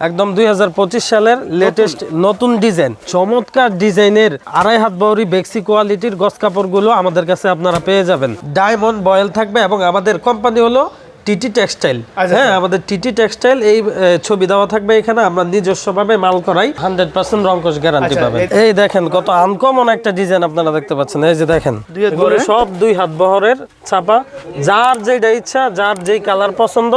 একদম দুই হাজার পঁচিশ সালের লেটেস্ট নতুন ডিজাইন চমৎকার ডিজাইনের আড়াই হাত বহরি বেক্সি কোয়ালিটির গস কাপড়গুলো আমাদের কাছে আপনারা পেয়ে যাবেন। ডায়মন্ড বয়েল থাকবে এবং আমাদের কোম্পানি হলো টিটি টেক্সটাইল আচ্ছা, হ্যাঁ আমাদের টিটি টেক্সটাইল এই ছবি দেওয়া থাকবে এখানে আমরা নিজস্বভাবে মাল করাই হান্ড্রেড পার্সেন্ট রঙ্কশ গ্যারান্টি আচ্ছা, পাবেন। এই- দেখেন কত আনকমন একটা ডিজাইন আপনারা দেখতে পাচ্ছেন। এই যে দেখেন? সব দুই হাত বহরের ছাপা। যার যেটা ইচ্ছা যার যেই কালার পছন্দ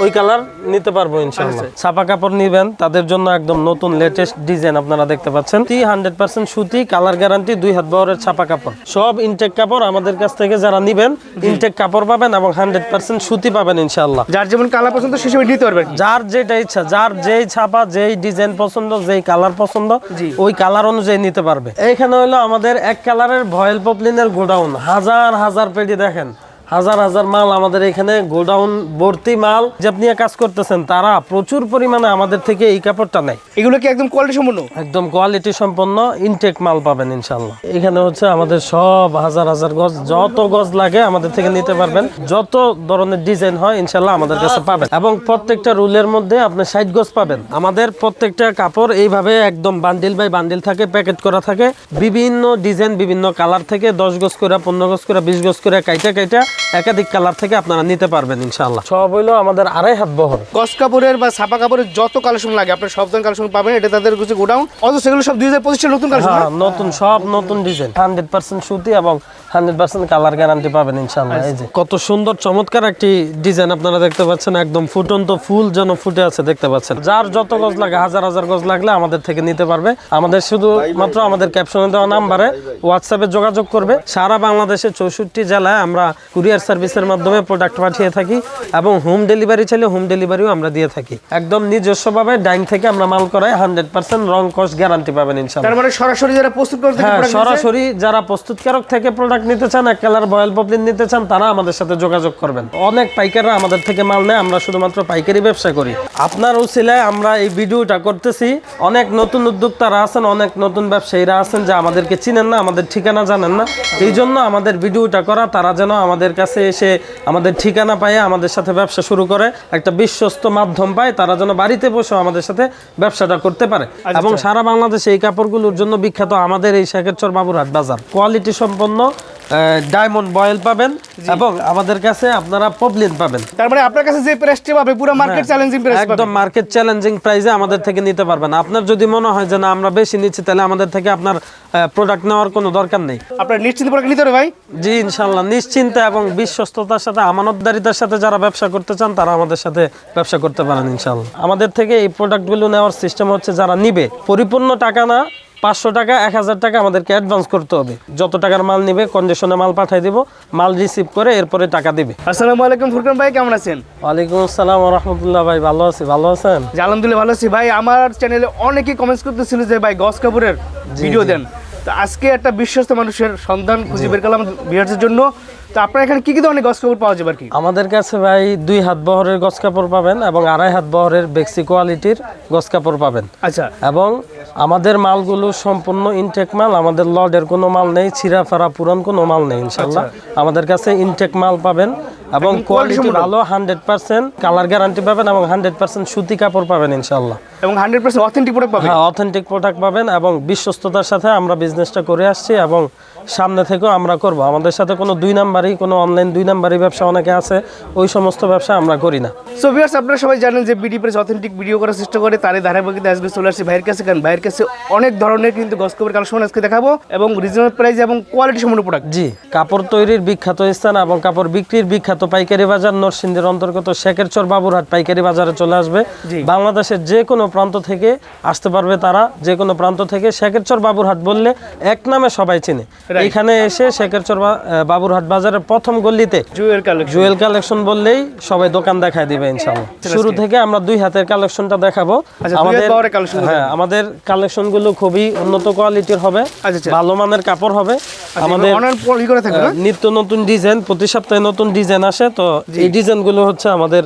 ওই কালার নিতে পারব ইনশাআল্লাহ। ছাপা কাপড় নিবেন তাদের জন্য একদম নতুন লেটেস্ট ডিজাইন আপনারা দেখতে পাচ্ছেন। তি হান্ড্রেড পার্সেন্ট সুতি কালার গ্যারান্টি দুই হাত বহরের ছাপা কাপড়। সব ইনটেক কাপড় আমাদের কাছ থেকে যারা নিবেন ইনটেক কাপড় পাবেন এবং হান্ড্রেড পার্সেন্ট সুতি পাবেন ইনশাআল্লাহ। যার যেমন কালার পছন্দ সে হিসেবে নিতে পারবেন। যার যেটা ইচ্ছা যার যেই ছাপা যেই ডিজাইন পছন্দ যেই কালার পছন্দ। ওই কালার অনুযায়ী নিতে পারবে। এইখানে হলো আমাদের এক কালারের ভয়েল পপলিনের গোডাউন হাজার হাজার পেটি দেখেন। হাজার হাজার মাল আমাদের এখানে গোডাউন ভর্তি মাল। যে আপনি কাজ করতেছেন তারা প্রচুর পরিমাণে আমাদের থেকে এই কাপড়টা নেয়। এগুলো কি একদম কোয়ালিটি সম্পূর্ণ? একদম কোয়ালিটি সম্পন্ন ইনটেক মাল পাবেন ইনশাল্লাহ এখানে হচ্ছে আমাদের সব হাজার হাজার গজ যত গজ লাগে আমাদের থেকে নিতে পারবেন। যত ধরনের ডিজাইন হয় ইনশাল্লাহ আমাদের কাছে পাবেন। এবং প্রত্যেকটা রুলের মধ্যে আপনি ষাট গজ পাবেন। আমাদের প্রত্যেকটা কাপড় এইভাবে একদম বান্ডিল বাই বান্ডিল থাকে প্যাকেট করা থাকে। বিভিন্ন ডিজাইন বিভিন্ন কালার থেকে দশ গজ করে পনেরো গজ করে বিশ গজ করে কাইটা কাইটা একাধিক কালার থেকে আপনারা নিতে পারবেন ইনশাল্লাহ সব হইল আমাদের আড়াই হাত বহর। গস কাপড়ের বা ছাপা কাপড়ের যত কালেকশন লাগে আপনার সব ধরনের কালেকশন পাবেন। এটা তাদের কিছু গোডাউন। অথচ সেগুলো সব দুই হাজার পঁচিশের নতুন কালেকশন হ্যাঁ নতুন সব নতুন ডিজাইন। হান্ড্রেড পার্সেন্ট সুতি এবং হান্ড্রেড পার্সেন্ট কালার গ্যারান্টি পাবেন ইনশাল্লাহ এই যে। কত সুন্দর চমৎকার একটি ডিজাইন আপনারা দেখতে পাচ্ছেন। একদম ফুটন্ত ফুল যেন ফুটে আছে দেখতে পাচ্ছেন। যার যত গজ লাগে হাজার হাজার গজ লাগলে আমাদের থেকে নিতে পারবে। আমাদের শুধু মাত্র আমাদের ক্যাপশনে দেওয়া নাম্বারে হোয়াটসঅ্যাপে যোগাযোগ করবে। সারা বাংলাদেশে চৌষট্টি জেলায় আমরা কুরিয়ার সার্ভিসের মাধ্যমে প্রোডাক্ট পাঠিয়ে থাকি এবং হোম ডেলিভারি চাইলে হোম ডেলিভারিও আমরা দিয়ে থাকি। একদম নিজস্বভাবে ডাইন থেকে আমরা মাল করাই হান্ড্রেড পার্সেন্ট রং কস্ট গ্যারান্টি পাবেন ইনশাল্লাহ তার মানে সরাসরি যারা প্রস্তুত হ্যাঁ সরাসরি যারা প্রস্তুতকারক থেকে প্রোডাক্ট নিতে চান এক কালার বয়েল পপলিন নিতে চান তারা আমাদের সাথে যোগাযোগ করবেন। অনেক পাইকাররা আমাদের থেকে মাল নেয় আমরা শুধুমাত্র পাইকারি ব্যবসা করি। আপনার উসিলায় আমরা এই ভিডিওটা করতেছি। অনেক নতুন উদ্যোক্তারা আছেন অনেক নতুন ব্যবসায়ীরা আছেন যে আমাদেরকে চিনেন না আমাদের ঠিকানা জানেন না। এই জন্য আমাদের ভিডিওটা করা তারা যেন আমাদের কাছে এসে আমাদের ঠিকানা পায় আমাদের সাথে ব্যবসা শুরু করে একটা বিশ্বস্ত মাধ্যম পায় তারা যেন বাড়িতে বসে আমাদের সাথে ব্যবসাটা করতে পারে। এবং সারা বাংলাদেশে এই কাপড়গুলোর জন্য বিখ্যাত আমাদের এই শেখেরচর বাবুরহাট বাজার। কোয়ালিটি সম্পন্ন ডায়মন্ড বয়েল পাবেন এবং আমাদের কাছে আপনারা পবলিন পাবেন। তার মানে আপনার কাছে যে প্রাইসটি পাবে পুরো মার্কেট চ্যালেঞ্জিং প্রাইস একদম মার্কেট চ্যালেঞ্জিং প্রাইসে আমাদের থেকে নিতে পারবেন। আপনার যদি মনে হয় যে না আমরা বেশি নিচ্ছি তাহলে আমাদের থেকে আপনার প্রোডাক্ট নেওয়ার কোনো দরকার নেই। আপনার নিশ্চিত প্রোডাক্ট নিতে হবে ভাই? জি ইনশাল্লাহ নিশ্চিন্তে এবং বিশ্বস্ততার সাথে আমানতদারিতার সাথে যারা ব্যবসা করতে চান তারা আমাদের সাথে ব্যবসা করতে পারেন ইনশাল্লাহ আমাদের থেকে এই প্রোডাক্টগুলো নেওয়ার সিস্টেম হচ্ছে যারা নিবে পরিপূর্ণ টাকা না পাঁচশো টাকা এক হাজার টাকা আমাদেরকে অ্যাডভান্স করতে হবে। যত টাকার মাল নিবে কন্ডিশনে মাল পাঠাই দিব মাল রিসিভ করে এরপরে টাকা দিবে। আসসালামু আলাইকুম ফুরকান ভাই কেমন আছেন? ওয়ালাইকুম আসসালাম রহমতুল্লাহ ভাই ভালো আছি ভালো আছেন? আলহামদুলিল্লাহ ভালো আছি। ভাই আমার চ্যানেলে অনেকেই কমেন্টস করতেছিল যে ভাই গস কাপড়ের ভিডিও দেন। তো আজকে একটা বিশ্বস্ত মানুষের সন্ধান খুঁজে বের করলাম বিহারের জন্য। তো আপনার এখানে কী কী ধরনের গছ কাপড় পাওয়া যাবে আর কি? আমাদের কাছে ভাই দুই হাত বহরের গছ কাপড় পাবেন এবং আড়াই হাত বহরের বেক্সি কোয়ালিটির গছ কাপড় পাবেন। আচ্ছা। এবং আমাদের মালগুলো সম্পূর্ণ ইনটেক মাল আমাদের লডের কোনো মাল নেই ছিঁড়া ফাড়া পুরান কোনো মাল নেই ইনশাল্লাহ আমাদের কাছে ইনটেক মাল পাবেন এবং কোয়ালিটি ভালো হান্ড্রেড পার্সেন্ট কালার গ্যারান্টি পাবেন এবং হান্ড্রেড পার্সেন্ট সুতি কাপড় পাবেন ইনশাল্লাহ এবং হান্ড্রেড পার্সেন্ট অথেন্টিক প্রোডাক্ট পাবেন? হ্যাঁ অথেন্টিক প্রোডাক্ট পাবেন এবং বিশ্বস্ততার সাথে আমরা বিজনেসটা করে আসছি এবং সামনে থেকেও আমরা করব আমাদের সাথে কোনো দুই নাম্বারই কোনো অনলাইন দুই নাম্বারই ব্যবসা অনেকে আছে ওই সমস্ত ব্যবসা আমরা করি না সো ভিউয়ার্স আপনারা সবাই জানেন যে বিডি প্রেস অথেন্টিক ভিডিও করার চেষ্টা করে তারই ধারাবাহিকতা আজকে চলে আসছে ভাইয়ের কাছে কারণ ভাইয়ের কাছে অনেক ধরনের কিন্তু গস কাপড় কালেকশন আজকে দেখাবো এবং রিজনেবল প্রাইস এবং কোয়ালিটি সম্পূর্ণ প্রোডাক্ট জি কাপড় তৈরির বিখ্যাত স্থান এবং কাপড় বিক্রির বিখ্যাত পাইকারি বাজার নরসিংদীর অন্তর্গত শেখেরচর বাবুরহাট পাইকারি বাজারে চলে আসবে। বাংলাদেশের যে কোনো প্রান্ত থেকে আসতে পারবে তারা যে কোনো প্রান্ত থেকে শেখেরচর বাবুরহাট বললে এক নামে সবাই চিনে. এখানে এসে শেখেরচর বা- বাবুরহাট বাজারের প্রথম গল্লিতে জুয়েল কালেকশন বললেই সবাই দোকান দেখায় দিবে ইনশাআল্লাহ। শুরু থেকে আমরা দুই হাতের কালেকশনটা দেখাবো। আচ্ছা, পাওয়ারের collection গুলো হ্যাঁ আমাদের কালেকশনগুলো খুবই উন্নত কোয়ালিটির হবে। আচ্ছা, আচ্ছা। ভালো মানের কাপড় হবে। আমাদের নিত্য নতুন ডিজাইন প্রতি সপ্তাহে নতুন ডিজাইন আসে। তো এই ডিজাইনগুলো হচ্ছে আমাদের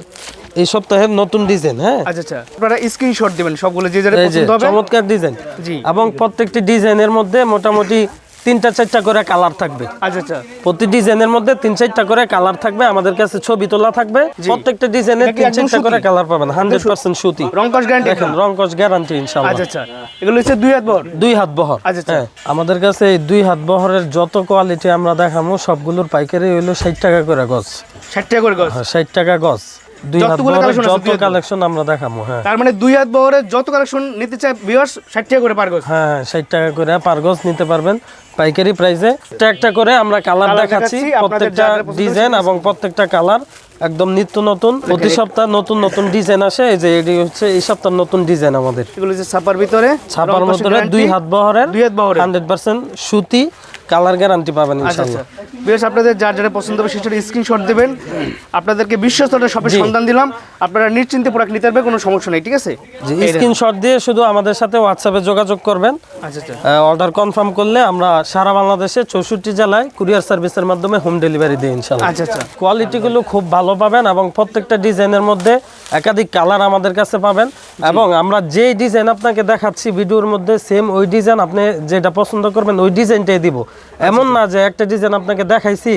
এই সপ্তাহের নতুন ডিজাইন হ্যাঁ। আচ্ছা আচ্ছা। আপনারা স্ক্রিনশট দিবেন সবগুলো যে যারা পছন্দ হবে। চমৎকার ডিজাইন। জি। এবং প্রত্যেকটি ডিজাইনের মধ্যে মোটামুটি তিনটা চারটা করে কালার থাকবে। আচ্ছা আচ্ছা। প্রতি ডিজাইনের মধ্যে তিন চারটা করে কালার থাকবে। আমাদের কাছে ছবি তোলা থাকবে। প্রত্যেকটা ডিজাইনের তিন চারটা করে কালার পাবেন। হান্ড্রেড পার্সেন্ট সুতি। রংকশ গ্যারান্টি দেখেন রংকশ গ্যারান্টি ইনশাল্লাহ আচ্ছা আচ্ছা। এগুলো হচ্ছে দুই হাত বহর? দুই হাত বহর। আচ্ছা। হ্যাঁ আমাদের কাছে এই দুই হাত বহরের যত কোয়ালিটি আমরা দেখামো সবগুলোর পাইকারি হইল ষাট টাকা করে গজ। ষাট টাকা করে গজ? হ্যাঁ ষাট টাকা গজ। দুই হাত যতগুলো বহরের collection আছে, যত দুই হাত বহর। কালেকশন আমরা দেখামো হ্যাঁ। তার মানে দুই হাত বহরের যত কালেকশন নিতে চায় ভিউয়ার্স ষাট টাকা করে পার গজ। হ্যাঁ ষাট টাকা করে পার গজ নিতে পারবেন পাইকারি প্রাইসে একটা একটা করে আমরা কালার দেখাচ্ছি দেখাচ্ছি, প্রত্যেকটা যা যা পছন্দ ডিজাইন এবং প্রত্যেকটা কালার একদম নিত্য নতুন। প্রতি সপ্তাহ নতুন নতুন ডিজাইন আসে এই যে এটি হচ্ছে এই সপ্তাহ নতুন ডিজাইন আমাদের। এগুলো ছাপার ভিতরে ছাপার guarantee, দুই হাত বহরের দুই হাত বহরের। হান্ড্রেড পার্সেন্ট সুতি কালার গ্যারান্টি পাবেন আচ্ছা ইনশাল্লাহ আচ্ছা। বেশ আপনাদের যার যারা পছন্দ হবে সেটা স্ক্রিনশট দেবেন। আপনাদেরকে বিশ্বস্ততা সবের জি। সন্ধান দিলাম। আপনারা নিশ্চিন্তে প্রোডাক্ট নিতে পারবে কোনো সমস্যা নেই ঠিক আছে? যে স্ক্রিনশট দিয়ে শুধু আমাদের সাথে হোয়াটসঅ্যাপে যোগাযোগ করবেন। আচ্ছা আচ্ছা। অর্ডার কনফার্ম করলে আমরা সারা বাংলাদেশে চৌষট্টি জেলায় কুরিয়ার সার্ভিসের মাধ্যমে হোম ডেলিভারি দিই ইনশাল্লাহ আচ্ছা আচ্ছা। কোয়ালিটিগুলো খুব ভালো পাবেন এবং প্রত্যেকটা ডিজাইনের মধ্যে একাধিক কালার আমাদের কাছে পাবেন। এবং আমরা যে ডিজাইন আপনাকে দেখাচ্ছি ভিডিওর মধ্যে সেম ওই ডিজাইন আপনি যেটা পছন্দ করবেন ওই ডিজাইনটাই দিব। এমন না যে একটা ডিজাইন আপনাকে দেখাইছি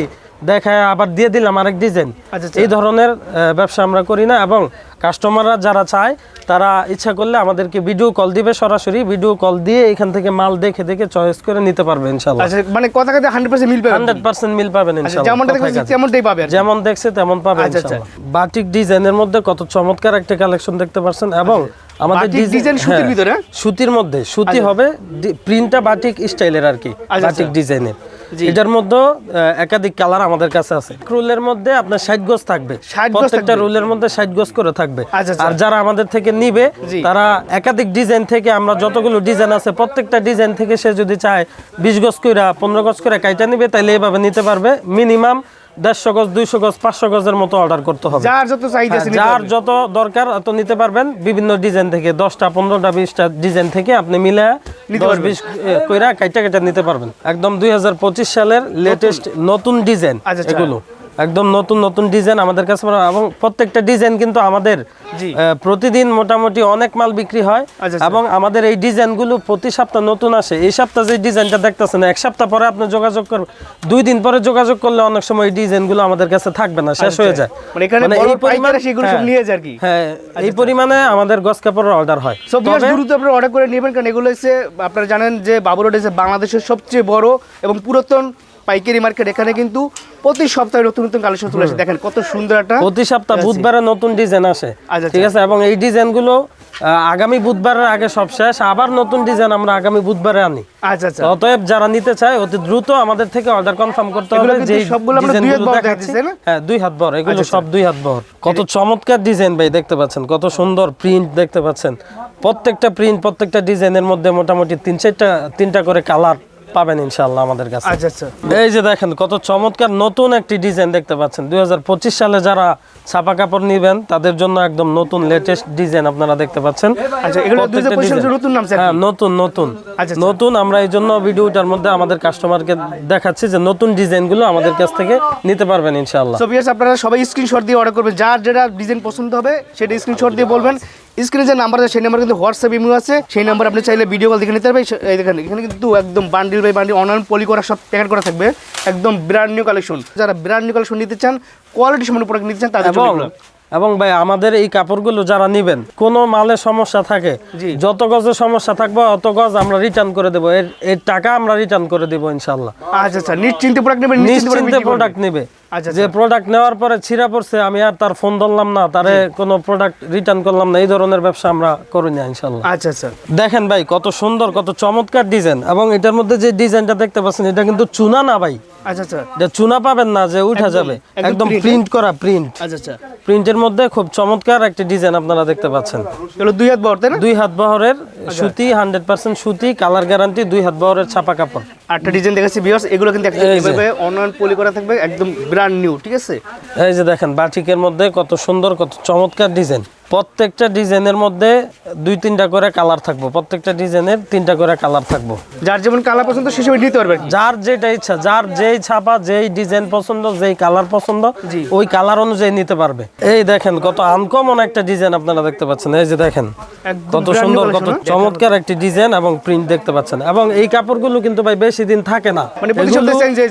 দেখায় আবার দিয়ে দিলাম আরেক ডিজাইন আচ্ছা, আচ্ছা। এই ধরনের ব্যবসা আমরা করি না। এবং কাস্টমাররা যারা চায় তারা ইচ্ছা করলে আমাদেরকে ভিডিও কল দিবে সরাসরি ভিডিও কল দিয়ে এখান থেকে মাল দেখে দেখে চয়েস করে নিতে পারবে আচ্ছা মানে কথা কথা মিল পাবেন মিল আচ্ছা যেমনটা দেখবেন তেমনটাই পাবেন যেমন দেখছে তেমন পাবে আচ্ছা। ইনশাআল্লাহ। বাটিক ডিজাইনের মধ্যে কত চমৎকার একটা কালেকশন দেখতে পাচ্ছেন এবং আমাদের ডিজাইন- সুতির হ্যাঁ, ভিতরে? সুতির মধ্যে সুতি হবে প্রিন্টটা বাটিক স্টাইলের আর কি বাটিক। ডিজাইনের। এটার মধ্যে একাধিক কালার আমাদের কাছে আছে। রুলের মধ্যে আপনার ষাট গজ থাকবে। 60 গজ প্রত্যেকটা রুলের মধ্যে ষাট গজ করে থাকবে। আচ্ছা, আচ্ছা। আর যারা আমাদের থেকে নিবে তারা একাধিক ডিজাইন থেকে আমরা যতগুলো ডিজাইন আছে প্রত্যেকটা ডিজাইন থেকে সে যদি চায় বিশ গজ কইরা পনেরো গজ করে কাইটা নিবে তাহলে এইভাবে নিতে পারবে। মিনিমাম দেড়শো গজ দুইশো গজ পাঁচশো গজের মতো অর্ডার করতে হবে। যার যত চাহিদা যার যত দরকার তো নিতে পারবেন। বিভিন্ন ডিজাইন থেকে দশটা পনেরোটা বিশটা ডিজাইন থেকে আপনি মিলে দশ বিশ কইরা কাইটা কাইটা নিতে পারবেন। একদম দুই হাজার পঁচিশ সালের লেটেস্ট নতুন ডিজাইন আচ্ছা, আচ্ছা। এগুলো। একদম নতুন নতুন ডিজাইন আমাদের কাছে এবং প্রত্যেকটা ডিজাইন কিন্তু আমাদের প্রতিদিন মোটামুটি অনেক মাল বিক্রি হয়। আচ্ছা, আচ্ছা। এবং আমাদের এই ডিজাইনগুলো প্রতি সপ্তাহ নতুন আসে। এই সপ্তাহ যে ডিজাইনটা দেখতেছেন এক সপ্তাহ পরে আপনি যোগাযোগ করবেন দুই দিন পরে যোগাযোগ করলে অনেক সময় এই ডিজাইনগুলো আমাদের কাছে থাকবে না শেষ হয়ে যায়। মানে মানে এই পরিমাণ- পাইকারি সেগুলো সব হ্যাঁ। নিয়ে যায় আর কি। হ্যাঁ এই পরিমাণে আমাদের গস কাপড়ের অর্ডার হয়। সব দ্রুত আপনারা অর্ডার করে নেবেন কারণ এগুলো হচ্ছে আপনারা জানেন যে বাবুর রোড হচ্ছে বাংলাদেশের সবচেয়ে বড় এবং পুরাতন পাইকারি মার্কেট এখানে কিন্তু প্রতি সপ্তাহে নতুন নতুন কালেকশন চলে আসে। দেখেন কত সুন্দর একটা প্রতি সপ্তাহ বুধবারে নতুন ডিজাইন আসে। আচ্ছা, ঠিক আছে? এবং এই ডিজাইনগুলো আগামী বুধবারের আগে সব শেষ আবার নতুন ডিজাইন আমরা আগামী বুধবারে আনি। আচ্ছা আচ্ছা। অতএব যারা নিতে চায় অতি দ্রুত আমাদের থেকে অর্ডার কনফার্ম করতে হবে যে সবগুলো আমরা দুই হাত বহর দেখাচ্ছি, না? হ্যাঁ দুই হাত বহর এগুলো সব দুই হাত বহর কত চমৎকার ডিজাইন ভাই দেখতে পাচ্ছেন। কত সুন্দর প্রিন্ট দেখতে পাচ্ছেন। প্রত্যেকটা প্রিন্ট প্রত্যেকটা ডিজাইনের মধ্যে মোটামুটি তিন চারটা তিনটা করে কালার পাবেন ইনশাআল্লাহ আমাদের কাছে। আচ্ছা আচ্ছা। এই যে দেখেন কত চমৎকার নতুন একটি ডিজাইন দেখতে পাচ্ছেন। দুই সালে যারা ছাপা কাপড় নিবেন তাদের জন্য একদম নতুন লেটেস্ট ডিজাইন আপনারা দেখতে পাচ্ছেন। আচ্ছা, এগুলো প্রত্যেকটা 2025 design- নতুন নামছে হ্যাঁ নতুন নতুন। আচ্ছা, নতুন আমরা এই জন্য ভিডিওটার মধ্যে আমাদের কাস্টমারকে দেখাচ্ছি যে নতুন ডিজাইনগুলো আমাদের কাছ থেকে নিতে পারবেন ইনশাআল্লাহ। সো আপনারা সবাই স্ক্রিনশট দিয়ে অর্ডার করবেন। যার যেটা ডিজাইন পছন্দ হবে সেটা স্ক্রিনশট দিয়ে বলবেন। স্ক্রিনে যে নাম্বার আছে সেই নাম্বার কিন্তু হোয়াটসঅ্যাপ ইমো আছে। সেই নাম্বার আপনি চাইলে ভিডিও কল দেখে নিতে পারবেন। এই দেখেন এখানে কিন্তু একদম bundle by bundle online poly করা সব প্যাকেট করা থাকবে। একদম ব্র্যান্ড নিউ কালেকশন যারা ব্র্যান্ড নিউ কালেকশন নিতে চান কোয়ালিটি সম্পন্ন প্রোডাক্ট নিতে চান তাদের জন্য এবং ভাই আমাদের এই কাপড়গুলো যারা নিবেন কোনো মালে সমস্যা থাকে। যত গজের সমস্যা থাকবে অত গজ আমরা রিটার্ন করে দেবো। এর এর টাকা আমরা রিটার্ন করে দেবো ইনশাল্লাহ আচ্ছা আচ্ছা নিশ্চিন্তে প্রোডাক্ট নেবেন নিশ্চিন্তে প্রোডাক্ট নিবে। যে প্রোডাক্ট নেওয়ার পরে ছিঁড়া পড়ছে আমি আর তার ফোন ধরলাম না তারে কোনো প্রোডাক্ট রিটার্ন করলাম না এই ধরনের ব্যবসা আমরা করি না ইনশাল্লাহ আচ্ছা আচ্ছা। দেখেন ভাই কত সুন্দর কত চমৎকার ডিজাইন এবং এটার মধ্যে যে ডিজাইনটা দেখতে পাচ্ছেন এটা কিন্তু চুনা না ভাই। আচ্ছা আচ্ছা। চুনা পাবেন না যে উঠা যাবে। একদম প্রিন্ট করা প্রিন্ট আচ্ছা আচ্ছা। প্রিন্টের মধ্যে খুব চমৎকার একটি ডিজাইন আপনারা দেখতে পাচ্ছেন। এগুলো দুই হাত তাই না? দুই হাত বহরের আচ্ছা। সুতি হান্ড্রেড পার্সেন্ট সুতি কালার গ্যারান্টি দুই হাত বহরের ছাপা কাপড়। আটটা ডিজাইন দেখাচ্ছি ভিউয়ার্স এগুলো কিন্তু। এভাবে অনলাইন পলি করা থাকবে একদম ব্র্যান্ড নিউ ঠিক আছে এই যে দেখেন বাটিকের মধ্যে কত সুন্দর কত চমৎকার ডিজাইন প্রত্যেকটা ডিজাইনের মধ্যে দুই তিনটা করে কালার থাকব। প্রত্যেকটা ডিজাইনের তিনটা করে কালার থাকব। যার যেমন কালার পছন্দ সে হিসেবে নিতে পারবে যার যেটা ইচ্ছা যার যেই ছাপা যেই ডিজাইন পছন্দ যেই কালার পছন্দ ওই কালার অনুযায়ী নিতে পারবে। এই দেখেন কত আনকমন একটা ডিজাইন আপনারা দেখতে পাচ্ছেন। এই যে দেখেন কত সুন্দর কত চমৎকার একটি ডিজাইন এবং প্রিন্ট দেখতে পাচ্ছেন। এবং এই কাপড়গুলো কিন্তু ভাই বেশি দিন থাকে না। মানে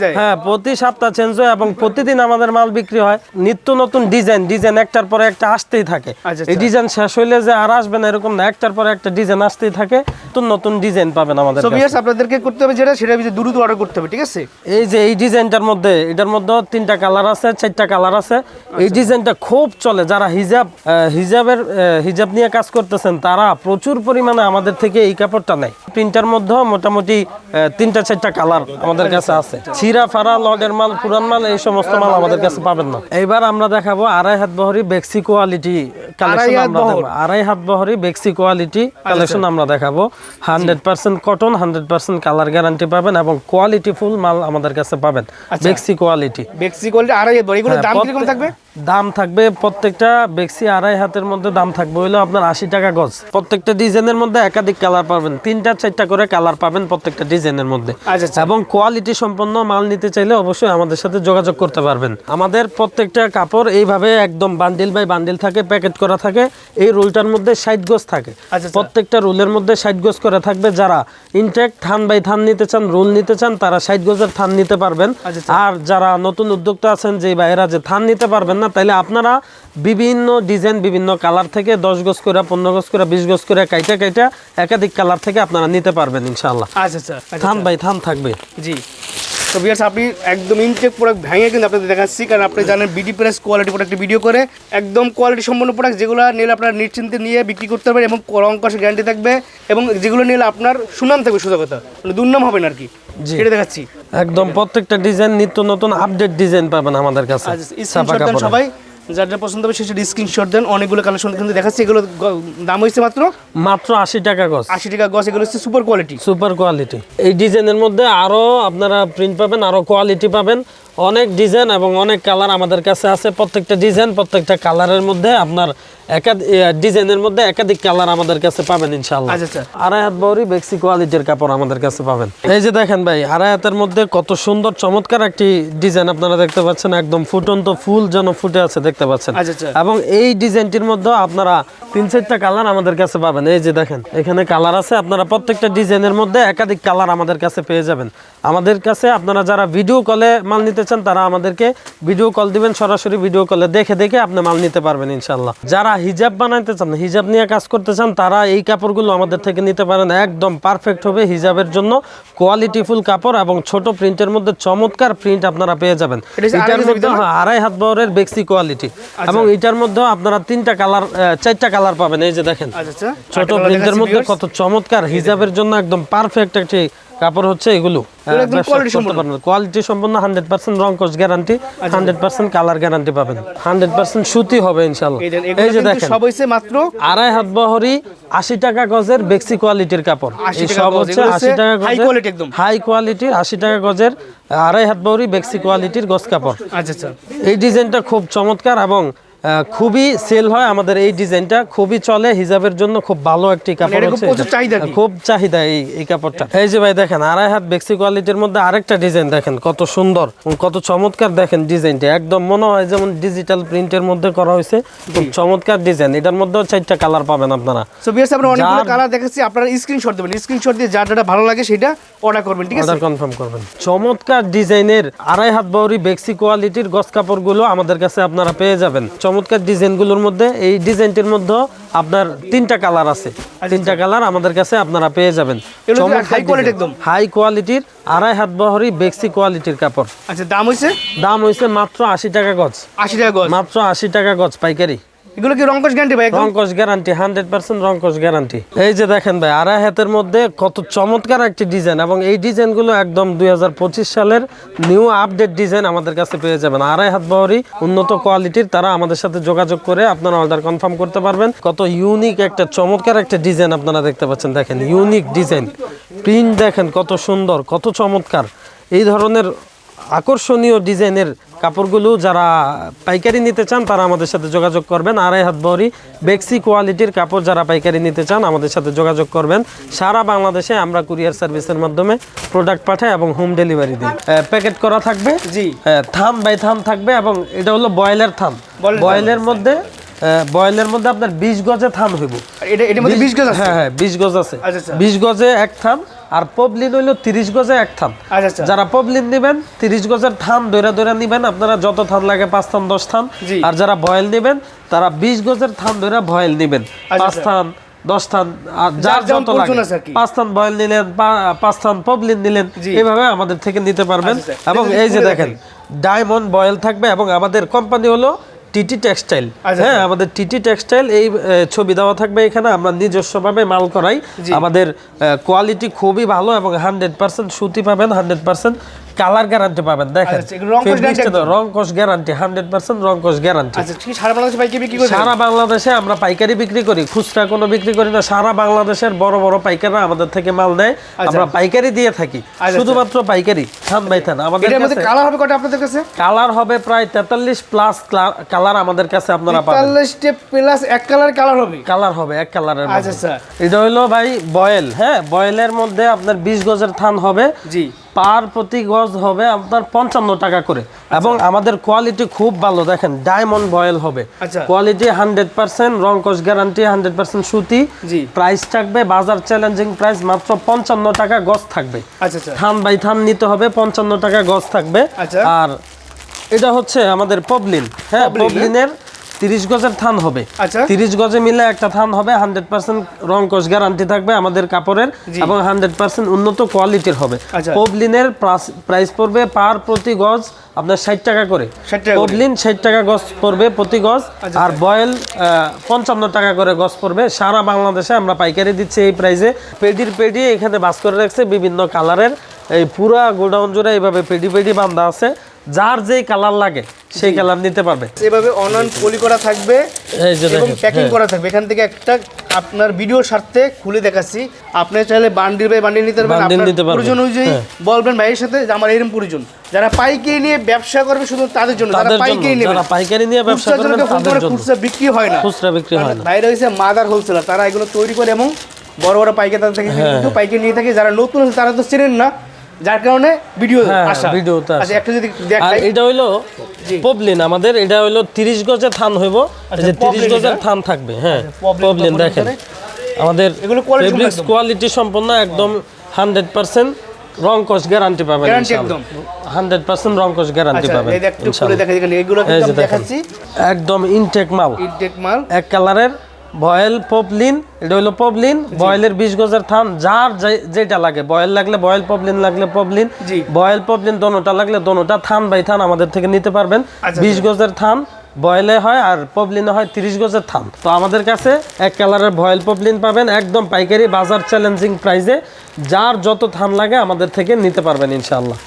হয়ে? হ্যাঁ প্রতি সপ্তাহ চেঞ্জ হয় এবং প্রতিদিন আমাদের মাল বিক্রি হয়। নিত্য নতুন ডিজাইন ডিজাইন একটার পরে একটা আসতেই থাকে। আচ্ছা, এই ডিজাইন শেষ হইলে যে আর আসবে না এরকম না একটার পরে একটা ডিজাইন আসতেই থাকে নতুন নতুন ডিজাইন পাবেন আমাদের সো। ভিউয়ার্স আপনাদেরকে করতে হবে যেটা সেটা দ্রুত অর্ডার করতে হবে ঠিক আছে? এই যে এই ডিজাইনটার মধ্যে এটার মধ্যে তিনটা কালার আছে চারটা কালার আছে। আচ্ছা। এই ডিজাইনটা খুব চলে যারা হিজাব হিজাবের হিজাব নিয়ে কাজ করতেছেন তারা প্রচুর পরিমাণে আমাদের থেকে এই কাপড়টা নেয়। প্রিন্টার মধ্যে মোটামুটি তিনটা চারটা কালার আমাদের কাছে আছে। ছিঁড়া ফাড়া লডের মাল পুরান মাল এই সমস্ত মাল আমাদের কাছে পাবেন না। এবার আমরা দেখাবো আড়াই হাত বহরি বেক্সি কোয়ালিটি কালেকশন আড়াই হাত বহরি। বেক্সি কোয়ালিটি কালেকশন আমরা দেখাবো। Hundred percent cotton hundred percent colour guarantee পাবেন এবং কোয়ালিটি ফুল মাল আমাদের কাছে পাবেন। বেক্সি কোয়ালিটি বেক্সি কোয়ালিটি আড়াই হাত বহরি। এগুলো হ্যাঁ, দাম কীরকম থাকবে? দাম থাকবে প্রত্যেকটা বেক্সি আড়াই হাতের মধ্যে দাম থাকবে হইল আপনার আশি টাকা গজ। প্রত্যেকটা ডিজাইনের মধ্যে একাধিক কালার পাবেন তিনটা চারটা করে কালার পাবেন প্রত্যেকটা ডিজাইনের মধ্যে। আচ্ছা আচ্ছা। এবং কোয়ালিটি সম্পন্ন মাল নিতে চাইলে অবশ্যই আমাদের সাথে যোগাযোগ করতে পারবেন। আমাদের প্রত্যেকটা কাপড় এইভাবে একদম বান্ডিল বাই বান্ডিল থাকে প্যাকেট করা থাকে এই রুলটার মধ্যে ষাট গোজ থাকে। আচ্ছা। প্রত্যেকটা রুলের মধ্যে ষাট গোজ করে থাকবে যারা ইনটেক থান বাই থান নিতে চান রুল নিতে চান তারা ষাট গোজের থান নিতে পারবেন। আর যারা নতুন উদ্যোক্তা আছেন যে ভাইয়েরা যে থান নিতে পারবেন না তাইলে আপনারা বিভিন্ন ডিজাইন বিভিন্ন কালার থেকে দশ গজ করে পনেরো গজ করে বিশ গজ করে কাইটা কাইটা একাধিক কালার থেকে আপনারা নিতে পারবেন ইনশাল্লাহ আচ্ছা আচ্ছা আচ্ছা, থান বাই থান থাকবে। জি। তো ভিউয়ার্স আপনি একদম ইনটেক প্রোডাক্ট ভেঙে কিন্তু আপনাদের দেখাচ্ছি কারণ আপনি জানেন BD press quality product video করে একদম কোয়ালিটি সম্পন্ন প্রোডাক্ট যেগুলো নিলে আপনার নিশ্চিন্তে নিয়ে বিক্রি করতে পারবেন এবং রং কষে গ্যারান্টি থাকবে এবং যেগুলো নিলে আপনার সুনাম থাকবে সোজা কথা মানে দুর্নাম হবে না আর কি। সেটা দেখাচ্ছি। একদম প্রত্যেকটা ডিজাইন নিত্য নতুন আপডেট ডিজাইন পাবেন আমাদের কাছে। আচ্ছা। সবাই। যার পছন্দ হবে সেটা স্ক্রিনশট দেন। অনেকগুলো কালেকশন কিন্তু দেখাচ্ছি। এগুলো দাম হয়েছে মাত্র? মাত্র আশি টাকা গজ। আশি টাকা এগুলো হচ্ছে সুপার কোয়ালিটি সুপার কোয়ালিটি এই ডিজাইনের মধ্যে আরও আপনারা প্রিন্ট পাবেন আরও কোয়ালিটি পাবেন। অনেক ডিজাইন এবং অনেক কালার আমাদের কাছে আছে। প্রত্যেকটা ডিজাইন প্রত্যেকটা কালারের মধ্যে আপনার ডিজাইনের মধ্যে একাধিক কালার আমাদের কাছে পাবেন ইনশাআল্লাহ। আচ্ছা, আচ্ছা। আড়াই হাত বেক্সি কোয়ালিটির কাপড় আমাদের কাছে পাবেন। এই যে দেখেন ভাই আড়াই হাতের মধ্যে কত সুন্দর চমৎকার একটি ডিজাইন আপনারা দেখতে পাচ্ছেন একদম ফুটন্ত ফুল যেন ফুটে আছে দেখতে পাচ্ছেন। আচ্ছা, আচ্ছা। এবং এই ডিজাইনটির মধ্যে আপনারা তিন চারটা কালার আমাদের কাছে পাবেন। এই যে দেখেন এখানে কালার আছে আপনারা প্রত্যেকটা ডিজাইনের মধ্যে একাধিক কালার আমাদের কাছে পেয়ে যাবেন। আমাদের কাছে আপনারা যারা ভিডিও কলে মাল নিতে চান তারা আমাদেরকে ভিডিও কল দিবেন সরাসরি ভিডিও কলে দেখে দেখে আপনি মাল নিতে পারবেন ইনশাল্লাহ যারা হিজাব বানাইতে চান হিজাব নিয়ে কাজ করতে চান তারা এই কাপড়গুলো আমাদের থেকে নিতে পারেন। একদম পারফেক্ট হবে হিজাবের জন্য কোয়ালিটিফুল কাপড় এবং ছোট প্রিন্টের মধ্যে চমৎকার প্রিন্ট আপনারা পেয়ে যাবেন। এটার আড়াই মধ্যে হ্যাঁ, আড়াই হাত বহরের বেক্সি কোয়ালিটি আচ্ছা। এবং এটার মধ্যে আপনারা তিনটা কালার চারটা কালার পাবেন এই যে দেখেন। আচ্ছা আচ্ছা। ছোট প্রিন্টের মধ্যে কত চমৎকার হিজাবের জন্য একদম পারফেক্ট একটি কাপড় হচ্ছে এগুলো। কোয়ালিটি সম্পন্ন। হান্ড্রেড পার্সেন্ট রং coach guarantee hundred percent colour guarantee পাবেন। হান্ড্রেড পার্সেন্ট সুতি হবে ইনশাল্লাহ এই দেন, এই এগুলো যে দেখেন সব হয়েছে মাত্র আড়াই হাত বহরি আশি টাকা গজের বেক্সি কোয়ালিটির কাপড়। এই সব হচ্ছে আশি টাকা একদম। হাই কোয়ালিটির আশি টাকা গজের আড়াই হাত বহরি বেক্সি কোয়ালিটির গজ কাপড়। আচ্ছা আচ্ছা। এই ডিজাইনটা খুব চমৎকার এবং খুবই সেল হয় আমাদের এই ডিজাইনটা খুবই চলে হিজাবের জন্য খুব ভালো একটি কাপড় মানে এরকম হচ্ছে। প্রচুর এটা। চাহিদা কি? খুব চাহিদা এই এই কাপড়টা। এই যে ভাই দেখেন আড়াই হাত বেক্সি কোয়ালিটির মধ্যে আরেকটা ডিজাইন দেখেন কত সুন্দর কত চমৎকার দেখেন ডিজাইনটা। একদম মনে হয় যেমন ডিজিটাল প্রিন্টের মধ্যে করা হয়েছে খুব চমৎকার ডিজাইন। এটার মধ্যেও চারটা কালার পাবেন আপনারা। সো বিয়ার্স আমরা অনেকগুলো কালার দেখাচ্ছি আপনারা স্ক্রিনশট দেবেন। স্ক্রিনশট দিয়ে যার যেটা ভালো লাগে সেটা অর্ডার করবেন ঠিক আছে? অর্ডার কনফার্ম করবেন। চমৎকার ডিজাইনের আড়াই হাত বহরি বেক্সি কোয়ালিটির গস কাপড়গুলো আমাদের কাছে আপনারা পেয়ে যাবেন। চমৎকার ডিজাইনগুলোর মধ্যে এই ডিজাইনটির মধ্যে আপনার তিনটা কালার আছে। তিনটা কালার আমাদের কাছে আপনারা পেয়ে যাবেন? হাই কোয়ালিটির আড়াই হাত বহরি বেক্সি কোয়ালিটির কাপড়। আচ্ছা দাম হয়েছে দাম হয়েছে মাত্র আশি টাকা গজ। আশি টাকা গজ। মাত্র আশি টাকা গজ পাইকারি। এগুলো কি রঙ্কশ গ্যারান্টি ভাই রঙ্কশ গ্যারান্টি হান্ড্রেড পার্সেন্ট রঙ্কশ গ্যারান্টি এই যে দেখেন ভাই, আড়াই হাতের মধ্যে কত চমৎকার একটি ডিজাইন এবং এই ডিজাইনগুলো একদম দু হাজার পঁচিশ সালের নিউ আপডেট ডিজাইন আমাদের কাছে পেয়ে যাবেন। আড়াই হাত বহরি উন্নত কোয়ালিটির তারা আমাদের সাথে যোগাযোগ করে আপনারা অর্ডার কনফার্ম করতে পারবেন। কত ইউনিক একটা, চমৎকার একটা ডিজাইন আপনারা দেখতে পাচ্ছেন। দেখেন ইউনিক ডিজাইন প্রিন্ট দেখেন কত সুন্দর, কত চমৎকার। এই ধরনের আকর্ষণীয় ডিজাইনের কাপড়গুলো যারা পাইকারি নিতে চান তারা আমাদের সাথে যোগাযোগ করবেন। আড়াই হাত বহরি বেক্সি কোয়ালিটির কাপড় যারা পাইকারি নিতে চান আমাদের সাথে যোগাযোগ করবেন। সারা বাংলাদেশে আমরা কুরিয়ার সার্ভিসের মাধ্যমে প্রোডাক্ট পাঠাই এবং হোম ডেলিভারি দিই। প্যাকেট করা থাকবে? জি। হ্যাঁ, থান বাই থাম থাকবে এবং এটা হলো বয়েলের থাম। বয়েলের মধ্যে আহ, বয়েলের মধ্যে আপনার বিশ গজে থান হইব। এটা এটার মধ্যে বিশ গজ আছে? হ্যাঁ হ্যাঁ বিশ গজ আছে। আচ্ছা, আচ্ছা। বিশ গজে এক থান আর পবলিন হইল তিরিশ গজে এক থান আচ্ছা আচ্ছা যারা পবলিন নেবেন তিরিশ গজের থান দৈরা দৈরা নিবেন আপনারা যত থান লাগে পাঁচ থান দশ থান আর যারা ভয়েল নেবেন তারা বিশ গজের থান দৈরা ভয়েল নেবেন পাঁচ আচ্ছা। থান দশ থান আর যার যত লাগে। পাঁচ থান বয়েল নিলেন পাঁচ থান পবলিন নিলেন। এইভাবে আমাদের থেকে নিতে পারবেন। এবং এই যে দেখেন ডায়মন্ড বয়েল থাকবে এবং আমাদের কোম্পানি হলো টিটি টেক্সটাইল। আচ্ছা, হ্যাঁ আমাদের টিটি টেক্সটাইল এই ছবি দেওয়া থাকবে এখানে। আমরা নিজস্বভাবে মাল করাই। আমাদের কোয়ালিটি খুবই ভালো এবং হান্ড্রেড পার্সেন্ট সুতি পাবেন হান্ড্রেড পার্সেন্ট কালার গ্যারান্টি পাবেন দেখেন। আচ্ছা, রং কোষ গ্যারান্টি হান্ড্রেড পার্সেন্ট রং কোষ গ্যারান্টি আচ্ছা সারা বাংলাদেশে পাইকারি বিক্রি করে সারা বাংলাদেশে আমরা পাইকারি বিক্রি করি খুচরা কোনো বিক্রি করি না। সারা বাংলাদেশের বড় বড় পাইকাররা আমাদের থেকে মাল নেয় আমরা পাইকারি দিয়ে থাকি। আচ্ছা। শুধুমাত্র পাইকারি থান বাই থান। আমাদের কালার হবে কটা আপনাদের কাছে? কালার হবে প্রায় তেতাল্লিশ প্লাস কালার আমাদের কাছে আপনারা পাবেন। চল্লিশটা প্লাস এক কালার কালার হবে? কালার হবে এক কালারের আচ্ছা আচ্ছা। এটা হইল ভাই বয়েল হ্যাঁ? বয়েলের মধ্যে আপনার বিশ গজের থান হবে। জি। পার প্রতি গজ হবে আপনার পঞ্চান্ন টাকা করে। এবং আমাদের কোয়ালিটি খুব ভালো দেখেন ডায়মন্ড বয়েল হবে। আচ্ছা। কোয়ালিটি হান্ড্রেড পার্সেন্ট রংকশ গ্যারান্টি হান্ড্রেড পার্সেন্ট সুতি। প্রাইস থাকবে বাজার চ্যালেঞ্জিং প্রাইস মাত্র পঞ্চান্ন টাকা গজ থাকবে। আচ্ছা আচ্ছা। থান বাই থান নিতে হবে পঞ্চান্ন টাকা গজ থাকবে। আচ্ছা। আর এটা হচ্ছে আমাদের পবলিন হ্যাঁ পবলিন, হ্যাঁ। পবলিনের তিরিশ গজের থান হবে। আচ্ছা। তিরিশ গজে মিলে একটা থান হবে হান্ড্রেড পার্সেন্ট রং কোষ গ্যারান্টি থাকবে আমাদের কাপড়ের এবং হান্ড্রেড পার্সেন্ট উন্নত কোয়ালিটির হবে। আচ্ছা। পবলিনের প্রাইস পড়বে পার প্রতি গজ আপনার ষাট টাকা করে। 60 টাকা করে। পবলিন ষাট টাকা গজ পড়বে প্রতি গজ আচ্ছা, আর বয়েল পঞ্চান্ন টাকা করে গজ পড়বে। সারা বাংলাদেশে আমরা পাইকারি দিচ্ছি এই প্রাইসে পেডির পেডি এখানে বাস করে রাখছে বিভিন্ন কালারের এই পুরা গোডাউন জুড়ে এইভাবে পেডি পেডি বান্ধা আছে। যার যেই কালার লাগে সেই কালার নিতে পারবে। এভাবে অনলাইন পলি করা থাকবে যে এবং প্যাকিং। করা থাকবে। এখান থেকে একটা আপনার ভিডিওর স্বার্থে খুলে দেখাচ্ছি। আপনি চাইলে বান্ডিল বাই বান্ডিল নিতে পারবেন। আপনার প্রয়োজন অনুযায়ী হ্যাঁ। বলবেন ভাইয়ের সাথে যে আমার এরকম প্রয়োজন যারা পাইকারি নিয়ে ব্যবসা করবে শুধু তাদের জন্য যারা পাইকারি নেবে। যারা পাইকারি নিয়ে ব্যবসা ফোন তাদের জন্য। খুচরা বিক্রি হয় না। খুচরা বিক্রি হয় না। বাইরে হয়েছে মাদার হোলসেলার তারা এগুলো তৈরি করে এবং বড় বড় পাইকারি তাদের থেকে হ্যাঁ। কিন্তু পাইকারি নিয়ে থাকে। যারা নতুন আছে তারা তো চেনেন না। যার কারণে ভিডিও হ্যাঁ, আসা। ভিডিওতে। আচ্ছা একটা যদি আর দেখাই এটা হইল পবলিন আমাদের এটা হইল তিরিশ গজের থান হইব। যে আচ্ছা, তিরিশ পবলিন গজের থান থাকবে হ্যাঁ পবলিন পবলিন দেখেন। আমাদের এগুলো একদম। কোয়ালিটি সম্পন্ন। একদম হান্ড্রেড পার্সেন্ট রং কস গ্যারান্টি পাবেন Guarantee একদম। হান্ড্রেড পার্সেন্ট রং কস গ্যারান্টি আচ্ছা পাবেন এই একটু খুলে দেখা এগুলো কিন্তু দেখেন। দেখাচ্ছি। একদম ইনটেক মাল। ইনটেক মাল। এক কালারের বয়েল পপলিন এটা হলো পপলিন বয়েলের বিশ গজের থান যার যেটা লাগে বয়েল লাগলে বয়েল পপলিন লাগলে পপলিন বয়েল পপলিন দোনোটা লাগলে দোনোটা থান বাই থান আমাদের থেকে নিতে পারবেন। আচ্ছা, বিশ গজের থান বয়েলে হয় আর পপলিনে হয় তিরিশ গজের থান। তো আমাদের কাছে এক কালারের বয়েল পপলিন পাবেন একদম পাইকারি বাজার চ্যালেঞ্জিং প্রাইসে যার যত থান লাগে আমাদের থেকে নিতে পারবেন ইনশাআল্লাহ।